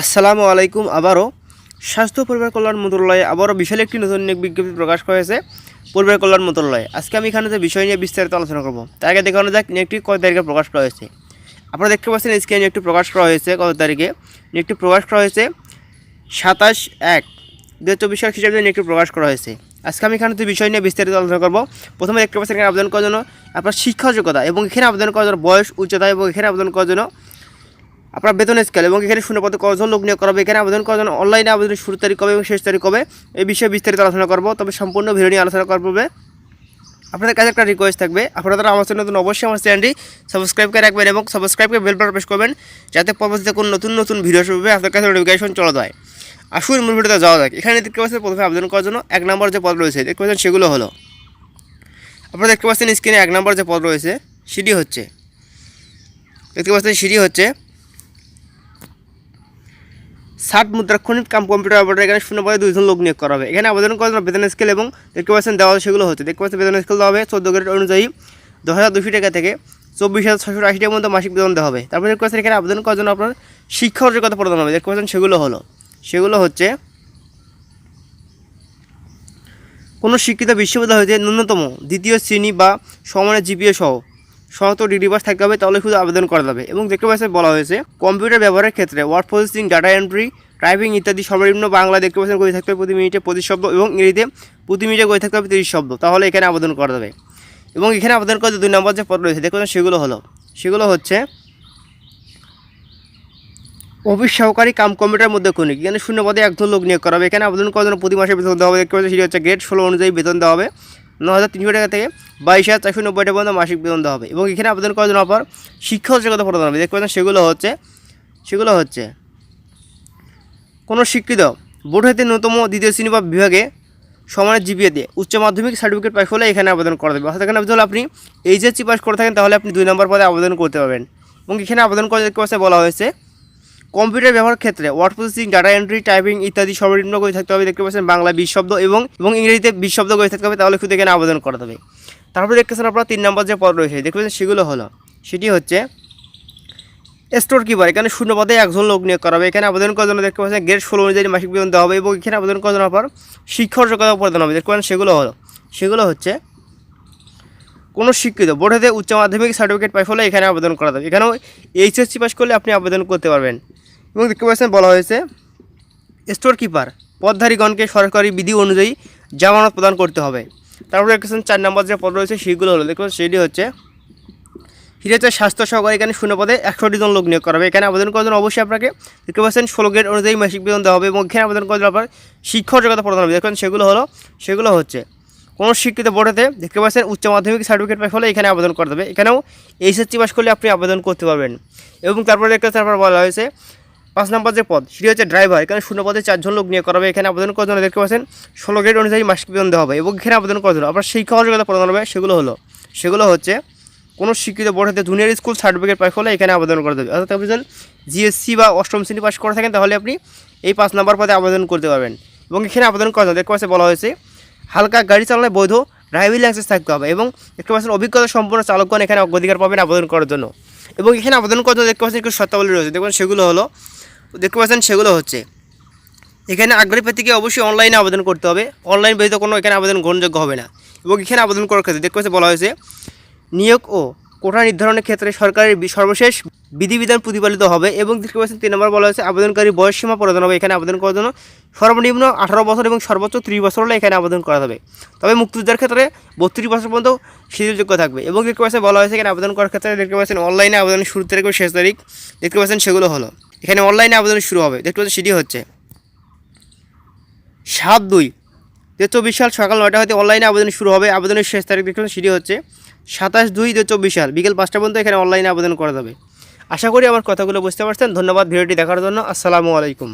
আসসালামু আলাইকুম আবারও। স্বাস্থ্য পরিবার কল্যাণ মন্ত্রণালয়ে আবারও বিশাল একটি নতুন বিজ্ঞপ্তি প্রকাশ করেছে পরিবার কল্যাণ মন্ত্রণালয়ে। আজকে আমি এখানে যে বিষয় নিয়ে বিস্তারিত আলোচনা করব, তার আগে দেখানো যাক নিয়োগটি কত তারিখে প্রকাশ করা হয়েছে। আপনারা দেখতে পাচ্ছেন স্ক্রিনে নিয়োগটি প্রকাশ করা হয়েছে কত তারিখে? নিয়োগটি প্রকাশ করা হয়েছে সাতাশ এক। দু হাজার চব্বিশ সাল হিসাবে নিয়োগটি প্রকাশ করা হয়েছে। আজকে আমি এখানে যে বিষয় নিয়ে বিস্তারিত আলোচনা করব। প্রথমে দেখতে পাচ্ছেন এখানে আবেদন করার জন্য আপনার শিক্ষা যোগ্যতা এবং এখানে আবেদন করার জন্য বয়স, উচ্চতা এবং এখানে আবেদন করার জন্য আপনার বেতন স্কেল এবং এখানে শূন্য পদে কজন লোক নিয়োগ করাবে, এখানে আবেদন করার জন্য অনলাইনে আবেদনের শুরু তারিখ কবে এবং শেষ তারিখ কবে, এই বিষয়ে বিস্তারিত আলোচনা করব। তবে সম্পূর্ণ ভিডিও নিয়ে আলোচনা করব আপনাদের কাছে একটা রিকোয়েস্ট থাকবে। আপনারা আমার চ্যানেল নতুন, অবশ্যই আমার চ্যানেলটি সাবস্ক্রাইব করে রাখবেন এবং সাবস্ক্রাইব করে বেল বাটন প্রেস করবেন, যাতে পরবর্তীতে কোনো নতুন নতুন ভিডিও শুরু হবে আপনার কাছে নোটিফিকেশন চলে যায়। আসুন মূল ভিডিওতে যাওয়া যাক। এখানে দেখতে পাচ্ছেন প্রথমে আবেদন করার জন্য এক নম্বর যে পদ রয়েছে, দেখতে পাচ্ছেন সেগুলো হলো, আপনারা দেখতে পাচ্ছেন স্ক্রিনে এক নম্বর যে পদ রয়েছে, সেটি হচ্ছে, দেখতে পাচ্ছেন সেটি হচ্ছে ষাট মুদ্রাক্ষণিক কাম কম্পিউটার অপারেটর, এখানে শূন্য পদে দুইজন লোক নিয়োগ করা হবে। এখানে আবেদন করার জন্য বেতন স্কেল এবং দেখতে পাচ্ছেন দেওয়া সেগুলো হচ্ছে। দেখতে পাচ্ছেন বেতন স্কেল দেওয়া হবে চোদ্দ গ্রেড অনুযায়ী দশ হাজার দুশো টাকা থেকে চব্বিশ হাজার ছশো আশি টাকার মধ্যে মাসিক বেতন দেওয়া হবে। তারপরে দেখতে পাচ্ছেন এখানে আবেদন করার জন্য আপনার শিক্ষা অর্জকতা প্রদান হবে। দেখতে পাচ্ছেন সেগুলো হলো। সেগুলো হচ্ছে কোনো শিক্ষিত বিশ্ববিদ্যালয় হতে ন্যূনতম দ্বিতীয় শ্রেণি বা সমানের জিপিএ সহ সহত ডিগ্রি পাস থাকতে হবে, তাহলে শুধু আবেদন করা যাবে। এবং দেখতে পাচ্ছেন বলা হয়েছে কম্পিউটার ব্যবহারের ক্ষেত্রে word processing data entry typing ইত্যাদি সর্বনিম্ন বাংলা দেখতে পাচ্ছেন গতি থাকতে হবে প্রতি মিনিটে পঁচিশ শব্দ এবং ইংরেজিতে প্রতি মিনিটে গতি থাকতে হবে তিরিশ শব্দ। তাহলে এখানে আবেদন করা যাবে। এবং এখানে আবেদন করতে দুই নম্বর যে পদ রয়েছে পাচ্ছেন সেগুলো হলো, সেগুলো হচ্ছে অফিস সহকারী কাম কম্পিউটার মধ্যে কোনিক এখানে শূন্য পদে একজন লোক নিয়োগ করা হবে। এখানে আবেদন করার জন্য প্রতি মাসে বেতন দেওয়া হবে, দেখতে পাচ্ছেন সেটি হচ্ছে গ্রেড ষোলো অনুযায়ী বেতন দেওয়া হবে। ন হাজার তিনশো টাকা থেকে বাইশ হাজার চারশো নব্বই টাকা পর্যন্ত মাসিক বেতন দেওয়া হবে। এবং এখানে আবেদন করার জন্য আপনার শিক্ষা যোগ্যতা প্রদান হবে, দেখতে পাচ্ছেন সেগুলো হচ্ছে সেগুলো হচ্ছে, কোনো শিক্ষিত বোর্ড হইতে ন্যূনতম দ্বিতীয় শ্রেণি বা বিভাগে সমানের জিপিএ দিয়ে উচ্চ মাধ্যমিক সার্টিফিকেট পাস হলে এখানে আবেদন করা দেবে অর্থাৎ এখানে হলে আপনি এইচএসসি পাস করে থাকেন, তাহলে আপনি দুই নম্বর পদে আবেদন করতে পারবেন। এবং এখানে আবেদন করে দেখতে পাচ্ছে বলা হয়েছে কম্পিউটার ব্যবহার ক্ষেত্রে word processing data entry typing ইত্যাদি সর্বনিম্ন করে থাকতে হবে, দেখতে পাচ্ছেন বাংলা বিশ শব্দ এবং এবং ইংরেজিতে বিশ শব্দ করে থাকতে হবে, তাহলে শুধু এখানে আবেদন করাতে হবে তারপরে দেখতেছেন আপনার তিন নম্বর যে পদ রয়েছে, দেখতে পাচ্ছেন সেগুলো হলো, সেটি হচ্ছে স্টোর কিপার এখানে শূন্য পদে একজন লোক নিয়োগ করা হবে। এখানে আবেদন করার জন্য দেখতে পাচ্ছেন গ্রেড ষোলো অনুযায়ী মাসিক বেতন দেওয়া হবে এবং এখানে আবেদন করার জন্য আপনার শিক্ষক যোগ্যতা প্রদান হবে। দেখতে পাচ্ছেন সেগুলো হলো, সেগুলো হচ্ছে কোনো শিক্ষিত, বোর্ড হতে উচ্চ মাধ্যমিক সার্টিফিকেট পাই হলে এখানে আবেদন করা যাবে। এখানেও এইচএসসি পাস করলে আপনি আবেদন করতে পারবেন। এবং দেখতে পাচ্ছেন বলা হয়েছে স্টোর কিপার পদধারীগণকে সরকারি বিধি অনুযায়ী জামানত প্রদান করতে হবে। তারপরে দেখতেছেন চার নম্বর যে পদ রয়েছে, সেগুলো হলো পাচ্ছেন সেটি হচ্ছে হিরেতে স্বাস্থ্য সহকারী এখানে শূন্য পদে একশোটি জন লোক নিয়োগ করা হবে। এখানে আবেদন করার জন্য অবশ্যই আপনাকে দেখতে পাচ্ছেন ষোলো গ্রেড অনুযায়ী মাসিক বেতন দেওয়া হবে এবং এখানে আবেদন করার জন্য আপনার শিক্ষক যোগ্যতা প্রদান হবে। দেখুন সেগুলো হলো, সেগুলো হচ্ছে, কোনো শিক্ষিত বোর্ডেতে দেখতে পাচ্ছেন উচ্চ মাধ্যমিক সার্টিফিকেট পাই হলে এখানে আবেদন করতে হবে এখানেও এইচএসসি পাস করলে আপনি আবেদন করতে পারবেন। এবং তারপরে দেখতে তারপর বলা হয়েছে পাঁচ নম্বর যে পদ, সেটি হচ্ছে ড্রাইভার এখানে শূন্য পদে চারজন লোক নিয়োগ করা হবে। এখানে আবেদন করার জন্য দেখতে পাচ্ছেন? ষোলো গ্রেড অনুযায়ী মাসিক বেতন দেওয়া হবে এবং এখানে আবেদন করার জন্য আপনার শিক্ষা যোগ্যতা প্রদান হবে, সেগুলো হলো, সেগুলো হচ্ছে কোনো শিক্ষিত বোর্ড হতে জুনিয়র স্কুল সার্টিফিকেট পাই হলে এখানে আবেদন করা যাবে অর্থাৎ আপনি যদি জিএসসি বা অষ্টম শ্রেণি পাস করে থাকেন, তাহলে আপনি এই পাঁচ নম্বর পদে আবেদন করতে পারবেন। এবং এখানে আবেদন করা যাবে দেখতে পাচ্ছে বলা হয়েছে, হালকা গাড়ি চালানোয় বৈধ ড্রাইভিং লাইসেন্স থাকতে হবে এবং দেখতে পাচ্ছেন অভিজ্ঞতা সম্পন্ন চালকগণ এখানে অধিকার পাবেন আবেদন করার জন্য। এবং এখানে আবেদন করার জন্য দেখতে পাচ্ছেন? একটু শর্তাবলী রয়েছে। দেখবেন সেগুলো হলো দেখতে পাচ্ছেন সেগুলো হচ্ছে। এখানে আগ্রহী প্রার্থীকে অবশ্যই অনলাইনে আবেদন করতে হবে। অনলাইন ব্যতীত কোনো এখানে আবেদন গ্রহণযোগ্য হবে না এবং এখানে আবেদন করার ক্ষেত্রে দেখতে পাচ্ছে বলা হয়েছে, নিয়োগ ও কোটা নির্ধারণের ক্ষেত্রে সরকারের সর্বশেষ বিধিবিধান প্রতিপালিত হবে এবং দেখতে পাচ্ছেন তিন নম্বর বলা হয়েছে, আবেদনকারী বয়স সীমা প্রদান হবে। এখানে আবেদন করার জন্য সর্বনিম্ন আঠারো বছর এবং সর্বোচ্চ ত্রিশ বছর হলে এখানে আবেদন করা হবে তবে মুক্তিযোদ্ধার ক্ষেত্রে বত্রিশ বছর পর্যন্ত শিথিলযোগ্য থাকবে এবং দেখতে পাচ্ছেন বলা হয়েছে, এখানে আবেদন করার ক্ষেত্রে দেখতে পাচ্ছেন অনলাইনে আবেদনের শুরু তারিখ ও শেষ তারিখ। দেখতে পাচ্ছেন সেগুলো হলো। এখানে অনলাইনে আবেদন শুরু হবে। দেখতে পাচ্ছি সেটি হচ্ছে। সাত দুই। দু চব্বিশ সাল সকাল নয়টা হতে অনলাইনে আবেদন শুরু হবে। আবেদনের শেষ তারিখ দেখতে পাচ্ছি সেটি হচ্ছে। সাতাশ দুই দু চব্বিশ সাল বিকেল পাঁচটা পর্যন্ত এখানে অনলাইনে আবেদন করা যাবে। আশা করি আমার কথাগুলো বুঝতে পারছেন। ধন্যবাদ ভিডিওটি দেখার জন্য। আসসালামু আলাইকুম।